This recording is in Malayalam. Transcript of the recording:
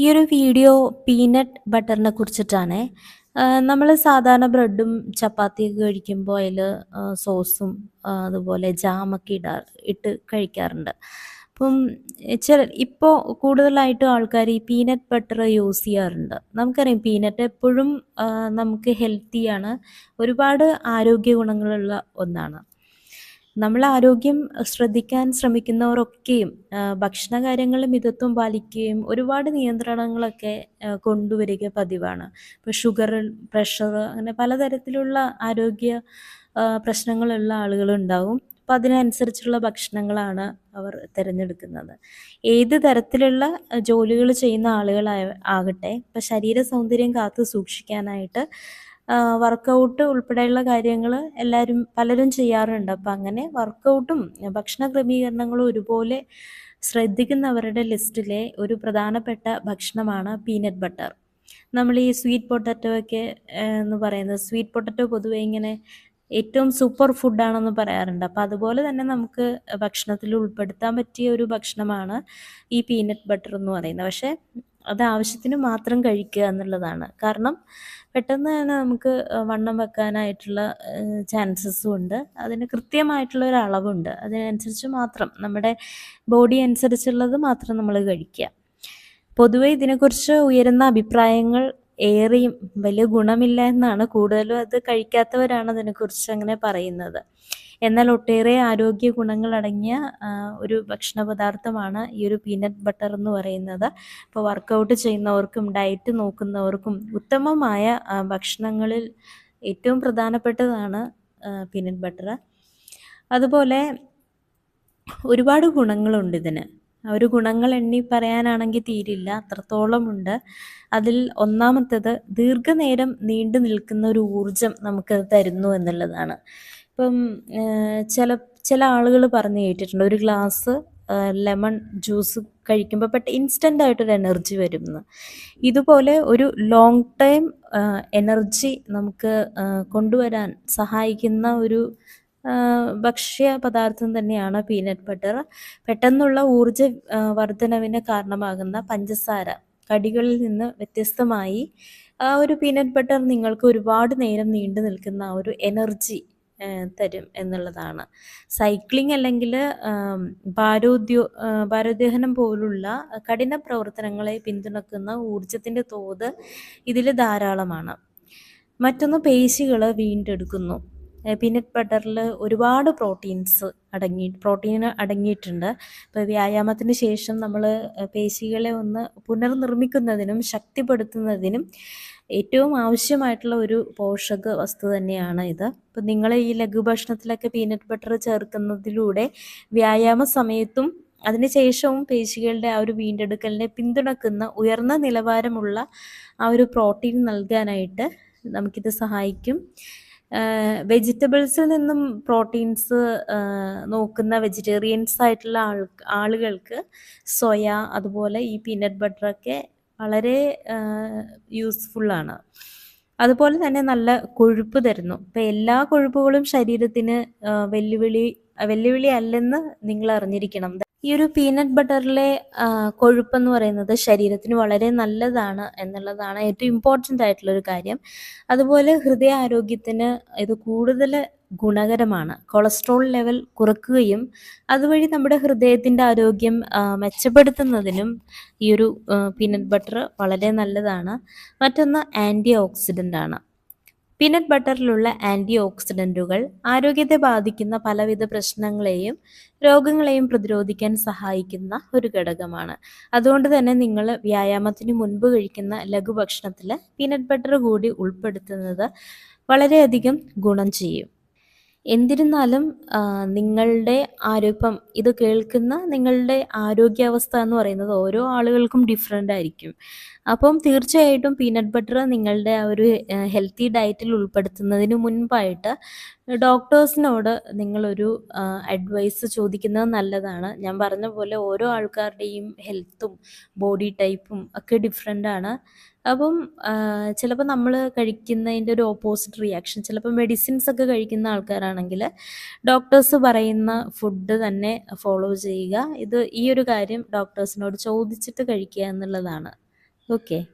ഈ ഒരു വീഡിയോ പീനട്ട് ബട്ടറിനെ കുറിച്ചിട്ടാണ് നമ്മൾ സാധാരണ ബ്രെഡും ചപ്പാത്തിയൊക്കെ കഴിക്കുമ്പോൾ അതിൽ സോസും അതുപോലെ ജാമൊക്കെ ഇടാ ഇട്ട് കഴിക്കാറുണ്ട്. അപ്പം ചില ഇപ്പോൾ കൂടുതലായിട്ടും ആൾക്കാർ ഈ പീനട്ട് ബട്ടർ യൂസ് ചെയ്യാറുണ്ട്. നമുക്കറിയാം പീനട്ട് എപ്പോഴും നമുക്ക് ഹെൽത്തിയാണ്. ഒരുപാട് ആരോഗ്യ ഗുണങ്ങളുള്ള ഒന്നാണ്. നമ്മൾ ആരോഗ്യം ശ്രദ്ധിക്കാൻ ശ്രമിക്കുന്നവരൊക്കെയും ഭക്ഷണകാര്യങ്ങളിൽ മിതത്വം പാലിക്കുകയും ഒരുപാട് നിയന്ത്രണങ്ങളൊക്കെ കൊണ്ടുവരിക പതിവാണ്. ഇപ്പൊ ഷുഗർ, പ്രഷർ അങ്ങനെ പലതരത്തിലുള്ള ആരോഗ്യ പ്രശ്നങ്ങളുള്ള ആളുകളുണ്ടാവും. അപ്പൊ അതിനനുസരിച്ചുള്ള ഭക്ഷണങ്ങളാണ് അവർ തിരഞ്ഞെടുക്കുന്നത്. ഏത് തരത്തിലുള്ള ജോലികൾ ചെയ്യുന്ന ആളുകളായ ആകട്ടെ ഇപ്പൊ ശരീര സൗന്ദര്യം കാത്തു സൂക്ഷിക്കാനായിട്ട് വർക്കൗട്ട് ഉൾപ്പെടെയുള്ള കാര്യങ്ങൾ എല്ലാവരും പലരും ചെയ്യാറുണ്ട്. അപ്പം അങ്ങനെ വർക്കൗട്ടും ഭക്ഷണ ക്രമീകരണങ്ങളും ഒരുപോലെ ശ്രദ്ധിക്കുന്നവരുടെ ലിസ്റ്റിലെ ഒരു പ്രധാനപ്പെട്ട ഭക്ഷണമാണ് പീനട്ട് ബട്ടർ. നമ്മൾ ഈ സ്വീറ്റ് പൊട്ടറ്റോ ഒക്കെ എന്ന് പറയുന്നത് സ്വീറ്റ് പൊട്ടറ്റോ പൊതുവെ ഇങ്ങനെ ഏറ്റവും സൂപ്പർ ഫുഡാണെന്ന് പറയാറുണ്ട്. അപ്പോൾ അതുപോലെ തന്നെ നമുക്ക് ഭക്ഷണത്തിൽ ഉൾപ്പെടുത്താൻ പറ്റിയ ഒരു ഭക്ഷണമാണ് ഈ പീനട്ട് ബട്ടർ എന്ന് പറയുന്നത്. പക്ഷേ അത് ആവശ്യത്തിന് മാത്രം കഴിക്കുക എന്നുള്ളതാണ്. കാരണം പെട്ടെന്ന് തന്നെ നമുക്ക് വണ്ണം വെക്കാനായിട്ടുള്ള ചാൻസസും ഉണ്ട്. അതിന് കൃത്യമായിട്ടുള്ള ഒരു അളവുണ്ട്. അതിനനുസരിച്ച് മാത്രം നമ്മുടെ ബോഡി അനുസരിച്ചുള്ളത് മാത്രം നമ്മൾ കഴിക്കുക. പൊതുവെ ഇതിനെക്കുറിച്ച് ഉയരുന്ന അഭിപ്രായങ്ങൾ ഏറെയും വലിയ ഗുണമില്ല എന്നാണ്. കൂടുതലും അത് കഴിക്കാത്തവരാണ് അതിനെക്കുറിച്ച് അങ്ങനെ പറയുന്നത്. എന്നാൽ ഒട്ടേറെ ആരോഗ്യ ഗുണങ്ങൾ അടങ്ങിയ ഒരു ഭക്ഷണ പദാർത്ഥമാണ് ഈ ഒരു പീനട്ട് ബട്ടർ എന്ന് പറയുന്നത്. ഇപ്പോൾ വർക്കൗട്ട് ചെയ്യുന്നവർക്കും ഡയറ്റ് നോക്കുന്നവർക്കും ഉത്തമമായ ഭക്ഷണങ്ങളിൽ ഏറ്റവും പ്രധാനപ്പെട്ടതാണ് പീനട്ട് ബട്ടർ. അതുപോലെ ഒരുപാട് ഗുണങ്ങളുണ്ട് ഇതിന്. ഒരു ഗുണങ്ങൾ എണ്ണി പറയാനാണെങ്കിൽ തീരില്ല. അത്രത്തോളം ഉണ്ട്. അതിൽ ഒന്നാമത്തേത് ദീർഘനേരം നീണ്ടു നിൽക്കുന്ന ഒരു ഊർജം നമുക്കത് തരുന്നു എന്നുള്ളതാണ്. ഇപ്പം ചില ചില ആളുകൾ പറഞ്ഞു കേട്ടിട്ടുണ്ട് ഒരു ഗ്ലാസ് ലെമൺ ജ്യൂസ് കഴിക്കുമ്പോൾ പെട്ട ഇൻസ്റ്റന്റ് ആയിട്ടൊരു എനർജി വരുംന്ന്. ഇതുപോലെ ഒരു ലോങ് ടൈം എനർജി നമുക്ക് കൊണ്ടുവരാൻ സഹായിക്കുന്ന ഒരു ഭക്ഷ്യ പദാർത്ഥം തന്നെയാണ് പീനട്ട് ബട്ടർ. പെട്ടെന്നുള്ള ഊർജ വർധനവിന് കാരണമാകുന്ന പഞ്ചസാര കടികളിൽ നിന്ന് വ്യത്യസ്തമായി ആ ഒരു പീനട്ട് ബട്ടർ നിങ്ങൾക്ക് ഒരുപാട് നേരം നീണ്ടു നിൽക്കുന്ന ഒരു എനർജി തരും എന്നുള്ളതാണ്. സൈക്ലിംഗ് അല്ലെങ്കിൽ ഭാരോദ്യോ ഭാരോദ്വഹനം പോലുള്ള കഠിന പ്രവർത്തനങ്ങളെ പിന്തുണക്കുന്ന ഊർജത്തിന്റെ തോത് ഇതിൽ ധാരാളമാണ്. മറ്റൊന്ന് പേശികൾ വീണ്ടെടുക്കുന്നു. പീനട്ട് ബട്ടറിൽ ഒരുപാട് പ്രോട്ടീൻസ് അടങ്ങി പ്രോട്ടീൻ അടങ്ങിയിട്ടുണ്ട്. ഇപ്പോൾ വ്യായാമത്തിന് ശേഷം നമ്മൾ പേശികളെ ഒന്ന് പുനർനിർമ്മിക്കുന്നതിനും ശക്തിപ്പെടുത്തുന്നതിനും ഏറ്റവും ആവശ്യമായിട്ടുള്ള ഒരു പോഷക വസ്തു തന്നെയാണ് ഇത്. ഇപ്പം നിങ്ങൾ ഈ ലഘുഭക്ഷണത്തിലൊക്കെ പീനട്ട് ബട്ടർ ചേർക്കുന്നതിലൂടെ വ്യായാമ സമയത്തും അതിന് ശേഷവും പേശികളുടെ ആ ഒരു വീണ്ടെടുക്കലിനെ പിന്തുണക്കുന്ന ഉയർന്ന നിലവാരമുള്ള ആ ഒരു പ്രോട്ടീൻ നൽകാനായിട്ട് നമുക്കിത് സഹായിക്കും. വെജിറ്റബിൾസിൽ നിന്നും പ്രോട്ടീൻസ് നോക്കുന്ന വെജിറ്റേറിയൻസ് ആയിട്ടുള്ള ആൾ ആളുകൾക്ക് സോയ അതുപോലെ ഈ പീനട്ട് ബട്ടറൊക്കെ വളരെ യൂസ്ഫുള്ളാണ്. അതുപോലെ തന്നെ നല്ല കൊഴുപ്പ് തരുന്നു. ഇപ്പം എല്ലാ കൊഴുപ്പുകളും ശരീരത്തിന് വെല്ലുവിളി വെല്ലുവിളി അല്ലെന്ന് നിങ്ങൾ അറിഞ്ഞിരിക്കണം. ഈ ഒരു പീനട്ട് ബട്ടറിലെ കൊഴുപ്പെന്ന് പറയുന്നത് ശരീരത്തിന് വളരെ നല്ലതാണ് എന്നുള്ളതാണ് ഏറ്റവും ഇമ്പോർട്ടന്റ് ആയിട്ടുള്ളൊരു കാര്യം. അതുപോലെ ഹൃദയാരോഗ്യത്തിന് ഇത് കൂടുതൽ ഗുണകരമാണ്. കൊളസ്ട്രോൾ ലെവൽ കുറക്കുകയും അതുവഴി നമ്മുടെ ഹൃദയത്തിന്റെ ആരോഗ്യം മെച്ചപ്പെടുത്തുന്നതിനും ഈ ഒരു പീനട്ട് ബട്ടർ വളരെ നല്ലതാണ്. മറ്റൊന്ന് ആന്റി ഓക്സിഡന്റ് ആണ്. പീനട്ട് ബട്ടറിലുള്ള ആന്റി ഓക്സിഡന്റുകൾ ആരോഗ്യത്തെ ബാധിക്കുന്ന പലവിധ പ്രശ്നങ്ങളെയും രോഗങ്ങളെയും പ്രതിരോധിക്കാൻ സഹായിക്കുന്ന ഒരു ഘടകമാണ്. അതുകൊണ്ട് തന്നെ നിങ്ങൾ വ്യായാമത്തിന് മുൻപ് കഴിക്കുന്ന ലഘുഭക്ഷണത്തിൽ പീനട്ട് ബട്ടർ കൂടി ഉൾപ്പെടുത്തുന്നത് വളരെയധികം ഗുണം ചെയ്യും. എന്നിരുന്നാലും നിങ്ങളുടെ ആരോ ഇപ്പം ഇത് കേൾക്കുന്ന നിങ്ങളുടെ ആരോഗ്യാവസ്ഥ എന്ന് പറയുന്നത് ഓരോ ആളുകൾക്കും ഡിഫറെന്റ് ആയിരിക്കും. അപ്പം തീർച്ചയായിട്ടും പീനട്ട് ബട്ടർ നിങ്ങളുടെ ആ ഒരു ഹെൽത്തി ഡയറ്റിൽ ഉൾപ്പെടുത്തുന്നതിന് മുൻപായിട്ട് ഡോക്ടേഴ്സിനോട് നിങ്ങളൊരു അഡ്വൈസ് ചോദിക്കുന്നത് നല്ലതാണ്. ഞാൻ പറഞ്ഞ പോലെ ഓരോ ആൾക്കാരുടെയും ഹെൽത്തും ബോഡി ടൈപ്പും ഒക്കെ ഡിഫറെന്റ് ആണ്. അപ്പം ചിലപ്പോൾ നമ്മൾ കഴിക്കുന്നതിന്റെ ഒരു ഓപ്പോസിറ്റ് റിയാക്ഷൻ ചിലപ്പോൾ മെഡിസിൻസ് ഒക്കെ കഴിക്കുന്ന ആൾക്കാരാണെങ്കിൽ ഡോക്ടേഴ്സ് പറയുന്ന ഫുഡ് തന്നെ ഫോളോ ചെയ്യുക. ഇത് ഈ ഒരു കാര്യം ഡോക്ടേഴ്സിനോട് ചോദിച്ചിട്ട് കഴിക്കുക എന്നുള്ളതാണ് Okay.